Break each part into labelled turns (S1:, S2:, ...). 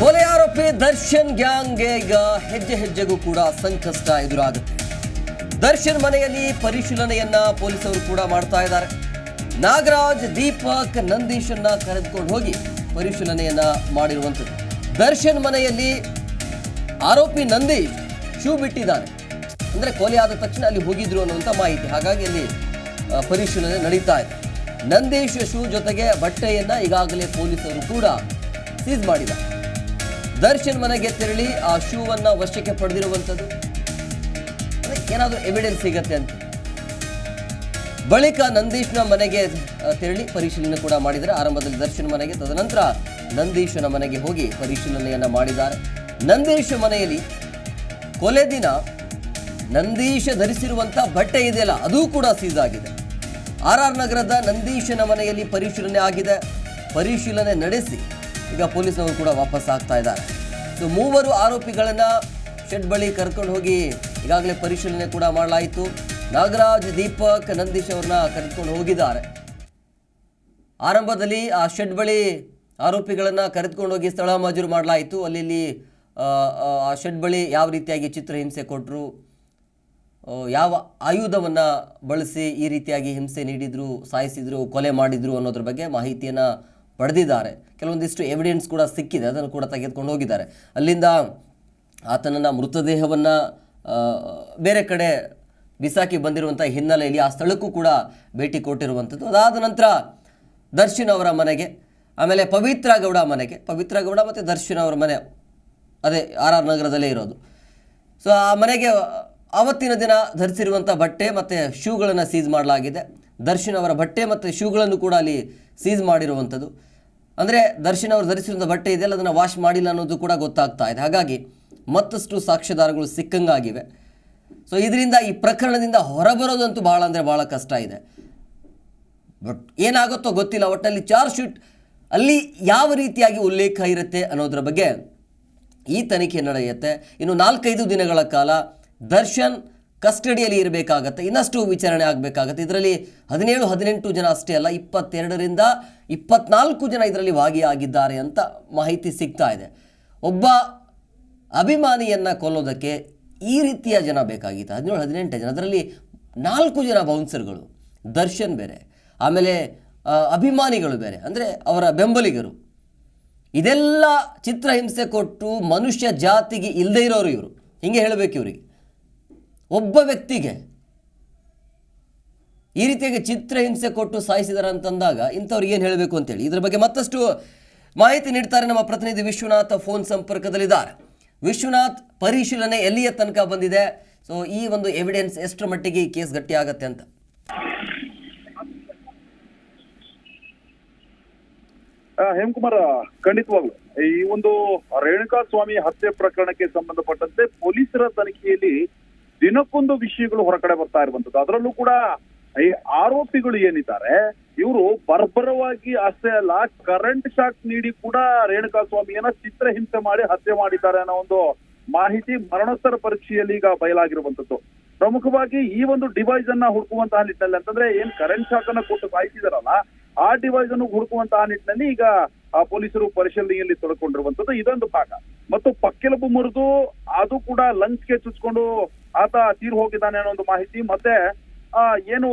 S1: ಕೊಲೆ ಆರೋಪಿ ದರ್ಶನ್ ಗ್ಯಾಂಗ್ಗೆ ಈಗ ಹೆಜ್ಜೆ ಹೆಜ್ಜೆಗೂ ಕೂಡ ಸಂಕಷ್ಟ ಎದುರಾಗುತ್ತೆ. ದರ್ಶನ್ ಮನೆಯಲ್ಲಿ ಪರಿಶೀಲನೆಯನ್ನ ಪೊಲೀಸರು ಕೂಡ ಮಾಡ್ತಾ ಇದ್ದಾರೆ. ನಾಗರಾಜ್, ದೀಪಕ್, ನಂದೀಶನ್ನ ಕರೆದುಕೊಂಡು ಹೋಗಿ ಪರಿಶೀಲನೆಯನ್ನ ಮಾಡಿರುವಂಥದ್ದು. ದರ್ಶನ್ ಮನೆಯಲ್ಲಿ ಆರೋಪಿ ನಂದೀಶ್ ಶೂ ಬಿಟ್ಟಿದ್ದಾನೆ. ಅಂದ್ರೆ ಕೊಲೆ ಆದ ತಕ್ಷಣ ಅಲ್ಲಿ ಹೋಗಿದ್ರು ಅನ್ನುವಂಥ ಮಾಹಿತಿ. ಹಾಗಾಗಿ ಅಲ್ಲಿ ಪರಿಶೀಲನೆ ನಡೀತಾ ಇದೆ. ನಂದೀಶ್ ಶೂ ಜೊತೆಗೆ ಬಟ್ಟೆಯನ್ನ ಈಗಾಗಲೇ ಪೊಲೀಸರು ಕೂಡ ಸೀಸ್ ಮಾಡಿದ್ದಾರೆ. ದರ್ಶನ್ ಮನೆಗೆ ತೆರಳಿ ಆ ಶೂವನ್ನು ವಶಕ್ಕೆ ಪಡೆದಿರುವಂಥದ್ದು ಏನಾದರೂ ಎವಿಡೆನ್ಸ್ ಸಿಗತ್ತೆ ಅಂತ. ಬಳಿಕ ನಂದೀಶ್ನ ಮನೆಗೆ ತೆರಳಿ ಪರಿಶೀಲನೆ ಕೂಡ ಮಾಡಿದರೆ ಆರಂಭದಲ್ಲಿ ದರ್ಶನ್ ಮನೆಗೆ, ತದನಂತರ ನಂದೀಶನ ಮನೆಗೆ ಹೋಗಿ ಪರಿಶೀಲನೆಯನ್ನ ಮಾಡಿದ್ದಾರೆ. ನಂದೀಶ್ ಮನೆಯಲ್ಲಿ ಕೊಲೆ ದಿನ ನಂದೀಶ ಧರಿಸಿರುವಂಥ ಬಟ್ಟೆ ಇದೆಯಲ್ಲ, ಅದು ಕೂಡ ಸೀಸ್ ಆಗಿದೆ. ಆರ್ ಆರ್ ನಗರದ ನಂದೀಶನ ಮನೆಯಲ್ಲಿ ಪರಿಶೀಲನೆ ಆಗಿದೆ. ಪರಿಶೀಲನೆ ನಡೆಸಿ ಈಗ ಪೊಲೀಸ್ನವರು ಕೂಡ ವಾಪಸ್ ಆಗ್ತಾ ಇದ್ದಾರೆ. ಸೊ ಮೂವರು ಆರೋಪಿಗಳನ್ನ ಶೆಡ್ ಬಳಿ ಕರ್ಕೊಂಡು ಹೋಗಿ ಈಗಾಗಲೇ ಪರಿಶೀಲನೆ ಕೂಡ ಮಾಡಲಾಯಿತು. ನಾಗರಾಜ್ ದೀಪಕ್ ನಂದೀಶ್ ಅವ್ರನ್ನ ಕರೆದುಕೊಂಡು ಹೋಗಿದ್ದಾರೆ. ಆರಂಭದಲ್ಲಿ ಆ ಶೆಡ್ ಬಳಿ ಆರೋಪಿಗಳನ್ನು ಕರೆದುಕೊಂಡು ಹೋಗಿ ಸ್ಥಳ ಮಂಜೂರು ಮಾಡಲಾಯಿತು. ಅಲ್ಲಿ ಆ, ಶೆಡ್ ಬಳಿ ಯಾವ ರೀತಿಯಾಗಿ ಚಿತ್ರಹಿಂಸೆ ಕೊಟ್ಟರು ಯಾವ ಆಯುಧವನ್ನು ಬಳಸಿ ಈ ರೀತಿಯಾಗಿ ಹಿಂಸೆ ನೀಡಿದರು ಸಾಯಿಸಿದರು ಕೊಲೆ ಮಾಡಿದ್ರು ಅನ್ನೋದ್ರ ಬಗ್ಗೆ ಮಾಹಿತಿಯನ್ನು ಪಡೆದಿದ್ದಾರೆ. ಕೆಲವೊಂದಿಷ್ಟು ಎವಿಡೆನ್ಸ್ ಕೂಡ ಸಿಕ್ಕಿದೆ. ಅದನ್ನು ಕೂಡ ತೆಗೆದುಕೊಂಡು ಹೋಗಿದ್ದಾರೆ. ಅಲ್ಲಿಂದ ಆತನನ್ನು ಮೃತದೇಹವನ್ನು ಬೇರೆ ಕಡೆ ಬಿಸಾಕಿ ಬಂದಿರುವಂಥ ಹಿನ್ನೆಲೆಯಲ್ಲಿ ಆ ಸ್ಥಳಕ್ಕೂ ಕೂಡ ಭೇಟಿ ಕೊಟ್ಟಿರುವಂಥದ್ದು. ಅದಾದ ನಂತರ ದರ್ಶನ್ ಅವರ ಮನೆಗೆ, ಆಮೇಲೆ ಪವಿತ್ರ ಗೌಡ ಮನೆಗೆ, ಪವಿತ್ರ ಗೌಡ ಮತ್ತು ದರ್ಶನ್ ಅವರ ಮನೆ, ಅದೇ ಆರ್ ಆರ್ ನಗರದಲ್ಲೇ ಇರೋದು. ಸೊ ಆ ಮನೆಗೆ ಆವತ್ತಿನ ದಿನ ಧರಿಸಿರುವಂಥ ಬಟ್ಟೆ ಮತ್ತು ಶೂಗಳನ್ನು ಸೀಸ್ ಮಾಡಲಾಗಿದೆ. ದರ್ಶನ್ ಅವರ ಬಟ್ಟೆ ಮತ್ತು ಶೂಗಳನ್ನು ಕೂಡ ಅಲ್ಲಿ ಸೀಸ್ ಮಾಡಿರುವಂಥದ್ದು. ಅಂದರೆ ದರ್ಶನ್ ಅವರು ಧರಿಸಿರುವಂಥ ಬಟ್ಟೆ ಇದೆಯಲ್ಲ, ಅದನ್ನು ವಾಶ್ ಮಾಡಿಲ್ಲ ಅನ್ನೋದು ಕೂಡ ಗೊತ್ತಾಗ್ತಾ ಇದೆ. ಹಾಗಾಗಿ ಮತ್ತಷ್ಟು ಸಾಕ್ಷ್ಯಾಧಾರಗಳು ಸಿಕ್ಕಂಗಾಗಿವೆ. ಸೊ ಇದರಿಂದ ಈ ಪ್ರಕರಣದಿಂದ ಹೊರಬರೋದಂತೂ ಭಾಳ ಅಂದರೆ ಭಾಳ ಕಷ್ಟ ಇದೆ. ಬಟ್ ಏನಾಗುತ್ತೋ ಗೊತ್ತಿಲ್ಲ. ಒಟ್ಟಲ್ಲಿ ಚಾರ್ಜ್ ಶೀಟ್ ಅಲ್ಲಿ ಯಾವ ರೀತಿಯಾಗಿ ಉಲ್ಲೇಖ ಇರುತ್ತೆ ಅನ್ನೋದ್ರ ಬಗ್ಗೆ ಈ ತನಿಖೆ ನಡೆಯುತ್ತೆ. ಇನ್ನು ನಾಲ್ಕೈದು ದಿನಗಳ ಕಾಲ ದರ್ಶನ್ ಕಸ್ಟಡಿಯಲ್ಲಿ ಇರಬೇಕಾಗತ್ತೆ, ಇನ್ನಷ್ಟು ವಿಚಾರಣೆ ಆಗಬೇಕಾಗತ್ತೆ. ಇದರಲ್ಲಿ ಹದಿನೇಳು, ಹದಿನೆಂಟು ಜನ ಅಷ್ಟೇ ಅಲ್ಲ, ಇಪ್ಪತ್ತೆರಡರಿಂದ ಇಪ್ಪತ್ನಾಲ್ಕು ಜನ ಇದರಲ್ಲಿ ಭಾಗಿಯಾಗಿದ್ದಾರೆ ಅಂತ ಮಾಹಿತಿ ಸಿಗ್ತಾ ಇದೆ. ಒಬ್ಬ ಅಭಿಮಾನಿಯನ್ನು ಕೊಲ್ಲೋದಕ್ಕೆ ಈ ರೀತಿಯ ಜನ ಬೇಕಾಗಿತ್ತು. ಹದಿನೇಳು, ಹದಿನೆಂಟು ಜನ, ಅದರಲ್ಲಿ ನಾಲ್ಕು ಜನ ಬೌನ್ಸರ್ಗಳು, ದರ್ಶನ್ ಬೇರೆ, ಆಮೇಲೆ ಅಭಿಮಾನಿಗಳು ಬೇರೆ, ಅಂದರೆ ಅವರ ಬೆಂಬಲಿಗರು. ಇದೆಲ್ಲ ಚಿತ್ರಹಿಂಸೆ ಕೊಟ್ಟು ಮನುಷ್ಯ ಜಾತಿಗೆ ಇಲ್ಲದೇ ಇರೋರು ಇವರು. ಹೀಗೆ ಹೇಳಬೇಕು ಇವರಿಗೆ. ಒಬ್ಬ ವ್ಯಕ್ತಿಗೆ ಈ ರೀತಿಯಾಗಿ ಚಿತ್ರಹಿಂಸೆ ಕೊಟ್ಟು ಸಾಯಿಸಿದಾರೆ ಅಂತಂದಾಗ ಇಂಥವ್ರಿಗೆ ಏನು ಹೇಳಬೇಕು ಅಂತೇಳಿ, ಇದ್ರ ಬಗ್ಗೆ ಮತ್ತಷ್ಟು ಮಾಹಿತಿ ನೀಡ್ತಾರೆ ನಮ್ಮ ಪ್ರತಿನಿಧಿ ವಿಶ್ವನಾಥ್ ಫೋನ್ ಸಂಪರ್ಕದಲ್ಲಿದ್ದಾರೆ. ವಿಶ್ವನಾಥ್ ಪರಿಶೀಲನೆ ಎಲ್ಲಿಯ ತನಕ ಬಂದಿದೆ? ಸೊ ಈ ಒಂದು ಎವಿಡೆನ್ಸ್ ಎಷ್ಟರ ಮಟ್ಟಿಗೆ ಈ ಕೇಸ್ ಗಟ್ಟಿ ಆಗತ್ತೆ ಅಂತ.
S2: ಹೇಮಕುಮಾರ್, ಖಂಡಿತವಾಗ್ಲು. ಈ ಒಂದು ರೇಣುಕಾ ಸ್ವಾಮಿ ಹತ್ಯೆ ಪ್ರಕರಣಕ್ಕೆ ಸಂಬಂಧಪಟ್ಟಂತೆ ಪೊಲೀಸರ ತನಿಖೆಯಲ್ಲಿ ದಿನಕ್ಕೊಂದು ವಿಷಯಗಳು ಹೊರಗಡೆ ಬರ್ತಾ ಇರುವಂತದ್ದು ಅದರಲ್ಲೂ ಕೂಡ ಈ ಆರೋಪಿಗಳು ಏನಿದ್ದಾರೆ, ಇವರು ಬರ್ಬರವಾಗಿ ಅಷ್ಟೇ ಅಲ್ಲ ಕರೆಂಟ್ ಶಾಕ್ ನೀಡಿ ಕೂಡ ರೇಣುಕಾ ಸ್ವಾಮಿಯನ್ನ ಚಿತ್ರಹಿಂಸೆ ಮಾಡಿ ಹತ್ಯೆ ಮಾಡಿದ್ದಾರೆ ಅನ್ನೋ ಒಂದು ಮಾಹಿತಿ ಮರಣೋತ್ತರ ಪರೀಕ್ಷೆಯಲ್ಲಿ ಈಗ ಬಯಲಾಗಿರುವಂತದ್ದು ಪ್ರಮುಖವಾಗಿ ಈ ಒಂದು ಡಿವೈಸ್ ಅನ್ನ ಹುಡುಕುವಂತಹ ನಿಟ್ಟಿನಲ್ಲಿ ಅಂತಂದ್ರೆ ಏನ್ ಕರೆಂಟ್ ಶಾಕ್ ಅನ್ನ ಕೊಟ್ಟು ಸಾಯಿಸಿದಾರಲ್ಲ ಆ ಡಿವೈಸ್ ಅನ್ನು ಹುಡುಕುವಂತಹ ನಿಟ್ಟಿನಲ್ಲಿ ಈಗ ಆ ಪೊಲೀಸರು ಪರಿಶೀಲನೆಯಲ್ಲಿ ತೊಡಕೊಂಡಿರುವಂತದ್ದು ಇದೊಂದು ಭಾಗ. ಮತ್ತು ಪಕ್ಕೆಲುಬು ಮುರಿದು ಅದು ಕೂಡ ಲಂಚ್ಗೆ ಚುಚ್ಕೊಂಡು ಆತ ತೀರ್ ಹೋಗಿದ್ದಾನೆ ಅನ್ನೋ ಒಂದು ಮಾಹಿತಿ ಮತ್ತೆ ಆ ಏನು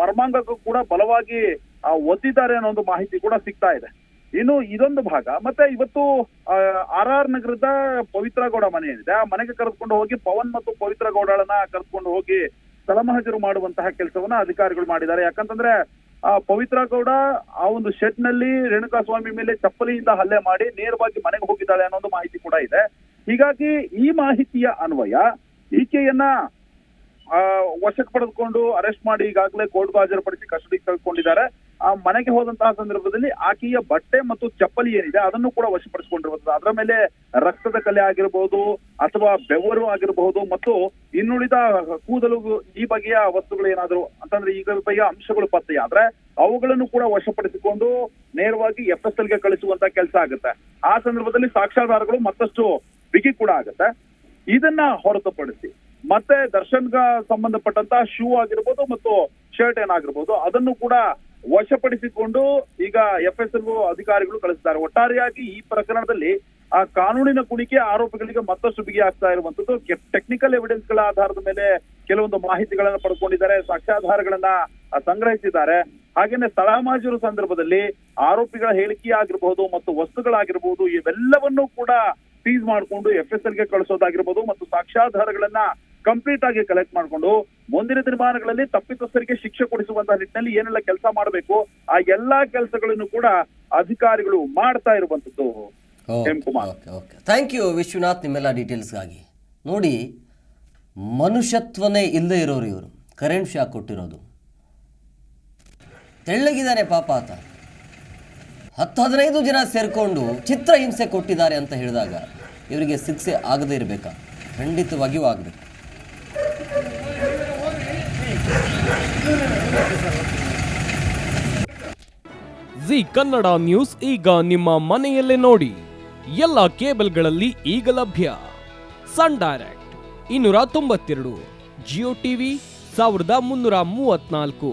S2: ಮರ್ಮಾಂಗಕ್ಕೂ ಕೂಡ ಬಲವಾಗಿ ಆ, ಒದ್ದಿದ್ದಾರೆ ಅನ್ನೋ ಒಂದು ಮಾಹಿತಿ ಕೂಡ ಸಿಗ್ತಾ ಇದೆ. ಇನ್ನು ಇದೊಂದು ಭಾಗ ಮತ್ತೆ ಇವತ್ತು ಆರ್ ಆರ್ ನಗರದ ಪವಿತ್ರ ಗೌಡ ಮನೆ ಏನಿದೆ ಆ ಮನೆಗೆ ಕರೆದುಕೊಂಡು ಹೋಗಿ ಪವನ್ ಮತ್ತು ಪವಿತ್ರ ಗೌಡಳನ್ನ ಕರೆದುಕೊಂಡು ಹೋಗಿ ತಲಮಹಜರು ಮಾಡುವಂತಹ ಕೆಲಸವನ್ನ ಅಧಿಕಾರಿಗಳು ಮಾಡಿದ್ದಾರೆ. ಯಾಕಂತಂದ್ರೆ ಆ ಪವಿತ್ರ ಗೌಡ ಆ ಒಂದು ಶೆಡ್ನಲ್ಲಿ ರೇಣುಕಾ ಸ್ವಾಮಿ ಮೇಲೆ ಚಪ್ಪಲಿಯಿಂದ ಹಲ್ಲೆ ಮಾಡಿ ನೇರವಾಗಿ ಮನೆಗೆ ಹೋಗಿದ್ದಾಳೆ ಅನ್ನೋ ಒಂದು ಮಾಹಿತಿ ಕೂಡ ಇದೆ. ಹೀಗಾಗಿ ಈ ಮಾಹಿತಿಯ ಅನ್ವಯ ಈಕೆಯನ್ನ ಆ, ವಶಕ್ಕೆ ಪಡೆದುಕೊಂಡು ಅರೆಸ್ಟ್ ಮಾಡಿ ಈಗಾಗಲೇ ಕೋರ್ಟ್ಗೂ ಹಾಜರುಪಡಿಸಿ ಕಸ್ಟಡಿಗೆ ತೆಗೆದುಕೊಂಡಿದ್ದಾರೆ. ಆ ಮನೆಗೆ ಹೋದಂತಹ ಸಂದರ್ಭದಲ್ಲಿ ಆಕೆಯ ಬಟ್ಟೆ ಮತ್ತು ಚಪ್ಪಲಿ ಏನಿದೆ ಅದನ್ನು ಕೂಡ ವಶಪಡಿಸಿಕೊಂಡಿರುವಂತದ್ದು. ಅದರ ಮೇಲೆ ರಕ್ತದ ಕಲೆ ಆಗಿರಬಹುದು ಅಥವಾ ಬೆವರು ಆಗಿರಬಹುದು ಮತ್ತು ಇನ್ನುಳಿದ ಕೂದಲು ಈ ಬಗೆಯ ವಸ್ತುಗಳು ಏನಾದ್ರು ಅಂತಂದ್ರೆ ಈಗ ಬಗೆಯ ಅಂಶಗಳು ಪತ್ತೆಯಾದ್ರೆ ಅವುಗಳನ್ನು ಕೂಡ ವಶಪಡಿಸಿಕೊಂಡು ನೇರವಾಗಿ ಎಫ್ ಎಸ್ ಎಲ್ಗೆ ಕಳಿಸುವಂತ ಕೆಲಸ ಆಗುತ್ತೆ. ಆ ಸಂದರ್ಭದಲ್ಲಿ ಸಾಕ್ಷಾಧಾರಗಳು ಮತ್ತಷ್ಟು ಬಿಗಿ ಕೂಡ ಆಗುತ್ತೆ. ಇದನ್ನ ಹೊರತುಪಡಿಸಿ ಮತ್ತೆ ದರ್ಶನ್ಗ ಸಂಬಂಧಪಟ್ಟಂತ ಶೂ ಆಗಿರ್ಬೋದು ಮತ್ತು ಶರ್ಟ್ ಏನಾಗಿರ್ಬೋದು ಅದನ್ನು ಕೂಡ ವಶಪಡಿಸಿಕೊಂಡು ಈಗ ಎಫ್ ಎಸ್ ಎಲ್ ಅಧಿಕಾರಿಗಳು ಕಳಿಸಿದ್ದಾರೆ ಒಟ್ಟಾರೆಯಾಗಿ ಈ ಪ್ರಕರಣದಲ್ಲಿ ಆ ಕಾನೂನಿನ ಕುಣಿಕೆ ಆರೋಪಿಗಳಿಗೆ ಮತ್ತಷ್ಟು ಬಿಗಿ ಆಗ್ತಾ ಇರುವಂತದ್ದು. ಟೆಕ್ನಿಕಲ್ ಎವಿಡೆನ್ಸ್ಗಳ ಆಧಾರದ ಮೇಲೆ ಕೆಲವೊಂದು ಮಾಹಿತಿಗಳನ್ನ ಪಡ್ಕೊಂಡಿದ್ದಾರೆ. ಸಾಕ್ಷ್ಯಾಧಾರಗಳನ್ನ ಸಂಗ್ರಹಿಸಿದ್ದಾರೆ. ಹಾಗೇನೆ ಸ್ಥಳ ಮಾಜೂರು ಸಂದರ್ಭದಲ್ಲಿ ಆರೋಪಿಗಳ ಹೇಳಿಕೆ ಆಗಿರಬಹುದು ಮತ್ತು ವಸ್ತುಗಳಾಗಿರಬಹುದು ಇವೆಲ್ಲವನ್ನೂ ಕೂಡ ಸೀಸ್ ಮಾಡಿಕೊಂಡು ಎಫ್ ಎಸ್ ಎಲ್ಗೆ ಕಳಿಸೋದಾಗಿರ್ಬೋದು ಮತ್ತು ಸಾಕ್ಷ್ಯಾಧಾರಗಳನ್ನ ಕಂಪ್ಲೀಟ್ ಆಗಿ ಕಲೆಕ್ಟ್ ಮಾಡಿಕೊಂಡು ಮುಂದಿನ ದಿನಮಾನಗಳಲ್ಲಿ ತಪ್ಪಿತಸ್ಥರಿಗೆ ಶಿಕ್ಷೆ ಕೊಡಿಸುವಂತಹ ನಿಟ್ಟಿನಲ್ಲಿ ಏನೆಲ್ಲ ಕೆಲಸ ಮಾಡಬೇಕು ಆ ಎಲ್ಲಾ ಕೆಲಸಗಳನ್ನು ಕೂಡ ಅಧಿಕಾರಿಗಳು ಮಾಡ್ತಾ ಇರುವಂತದ್ದು
S1: ಥ್ಯಾಂಕ್ ಯು ವಿಶ್ವನಾಥ್ ನಿಮ್ಮೆಲ್ಲ ಡೀಟೇಲ್ಸ್ಗಾಗಿ ನೋಡಿ ಮನುಷ್ಯತ್ವನೇ ಇಲ್ಲದೆ ಇರೋರು ಇವರು. ಕರೆಂಟ್ ಶಾಕ್ ಕೊಟ್ಟಿರೋದು. ತೆಳ್ಳಗಿದ್ದಾನೆ ಪಾಪ ಆತ. ಹತ್ತು ಹದಿನೈದು ಜನ ಸೇರಿಕೊಂಡು ಚಿತ್ರಹಿಂಸೆ ಕೊಟ್ಟಿದ್ದಾರೆ ಅಂತ ಹೇಳಿದಾಗ ಇವರಿಗೆ ಶಿಕ್ಷೆ ಆಗದೇ ಇರಬೇಕಾ? ಖಂಡಿತವಾಗಿಯೂ ಆಗಬೇಕು.
S3: ಜಿ ಕನ್ನಡ ನ್ಯೂಸ್ ಈಗ ನಿಮ್ಮ ಮನೆಯಲ್ಲೇ ನೋಡಿ. ಎಲ್ಲ ಕೇಬಲ್ಗಳಲ್ಲಿ ಈಗ ಲಭ್ಯ. ಸನ್ ಡೈರೆಕ್ಟ್ ಇನ್ನೂರ ತೊಂಬತ್ತೆರಡು, ಜಿಯೋ ಟಿವಿ ಸಾವಿರದ ಮುನ್ನೂರ ಮೂವತ್ನಾಲ್ಕು